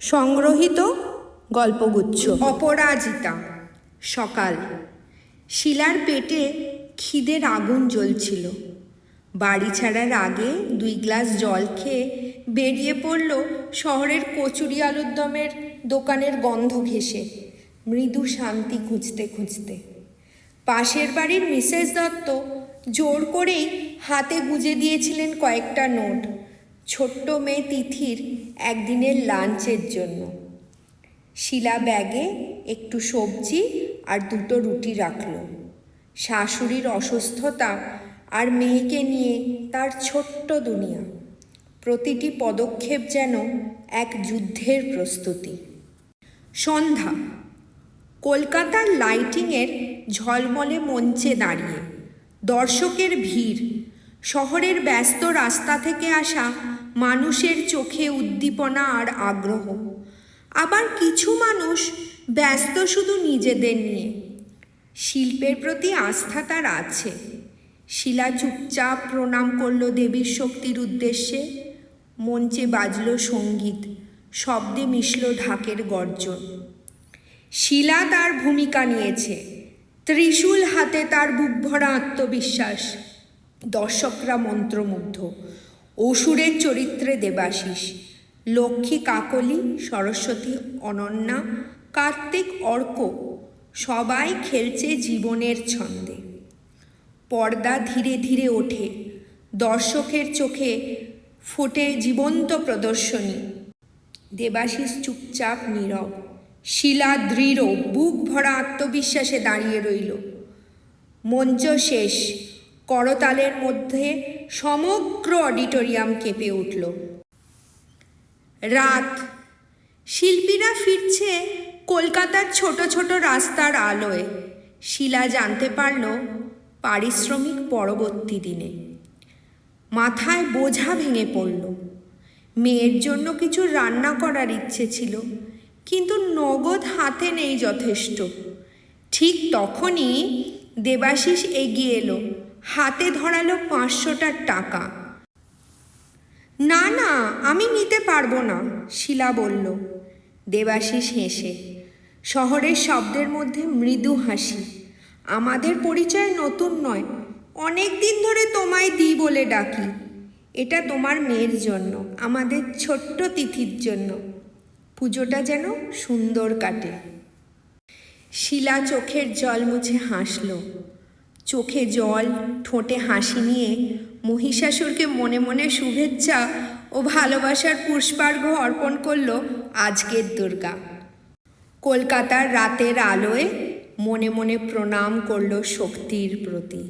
সংগ্রহীত গল্পগুচ্ছ। অপরাজিতা। সকাল। শিলার পেটে খিদের আগুন জ্বলছিল। বাড়ি ছাড়ার আগে দুই গ্লাস জল খেয়ে বেরিয়ে পড়ল শহরের কচুরি আলুর দমের দোকানের গন্ধ ঘেঁষে মৃদু শান্তি খুঁজতে খুঁজতে। পাশের বাড়ির মিসেস দত্ত জোর করেই হাতে গুজে দিয়েছিলেন কয়েকটা নোট। ছোট্ট মেয়ে তিথির একদিনের লাঞ্চের জন্য। শিলা ব্যাগে একটু সবজি আর দুটো রুটি রাখল। শাশুড়ির অসুস্থতা আর মেয়েকে নিয়ে তার ছোট্ট দুনিয়া। প্রতিটি পদক্ষেপ যেন এক যুদ্ধের প্রস্তুতি। সন্ধ্যা। কলকাতার লাইটিংয়ের ঝলমলে মঞ্চে দাঁড়িয়ে। দর্শকের ভিড়। শহরের ব্যস্ত রাস্তা থেকে আসা মানুষের চোখে উদ্দীপনা আর আগ্রহ। আবার কিছু মানুষ ব্যস্ত শুধু নিজেদের নিয়ে। শিল্পের প্রতি আস্থা তার আছে। শিলা চুপচাপ প্রণাম করল দেবীর শক্তির উদ্দেশ্যে। মঞ্চে বাজল সংগীত। শব্দে মিশল ঢাকের গর্জন। শিলা তার ভূমিকা নিয়েছে। ত্রিশূল হাতে তার বুক ভরা আত্মবিশ্বাস। দর্শকরা মন্ত্রমুগ্ধ। অসুরের চরিত্রে দেবাশিস, লক্ষ্মী কাকলি, সরস্বতী অনন্যা, কার্তিক অর্ক সবাই খেলছে জীবনের ছন্দে। পর্দা ধীরে ধীরে ওঠে, দর্শকের চোখে ফোটে জীবন্ত প্রদর্শনী। দেবাশিস চুপচাপ নীরব, শিলা দৃঢ়, বুক ভরা আত্মবিশ্বাসে দাঁড়িয়ে রইল। মঞ্চ শেষ করতালের মধ্যে সমগ্র অডিটোরিয়াম কেঁপে উঠল। রাত। শিল্পীরা ফিরছে কলকাতার ছোট ছোট রাস্তার আলোয়। শিলা জানতে পারল পারিশ্রমিক পরবর্তী দিনে। মাথায় বোঝা ভেঙে পড়ল। মেয়ের জন্য কিছু রান্না করার ইচ্ছে ছিল, কিন্তু নগদ হাতে নেই যথেষ্ট। ঠিক তখনই দেবাশিস এগিয়ে এলো। হাতে ধরালো পাঁচশোটার টাকা। না না, আমি নিতে পারব না, শিলা বলল। দেবাশিস হেসে, শহরের শব্দের মধ্যে মৃদু হাসি। আমাদের পরিচয় নতুন নয়। অনেক দিন ধরে তোমায় দিই বলে ডাকি। এটা তোমার মেয়ের জন্য, আমাদের ছোট্ট তিথির জন্য। পুজোটা যেন সুন্দর কাটে। শিলা চোখের জল মুছে হাসল। চোখে জল, ঠোঁটে হাসি নিয়ে মহিষাসুরকে মনে মনে শুভেচ্ছা ও ভালোবাসার পুষ্পার্ঘ অর্পণ করল আজকের দুর্গা। কলকাতার রাতের আলোয় মনে মনে প্রণাম করল শক্তির প্রতি।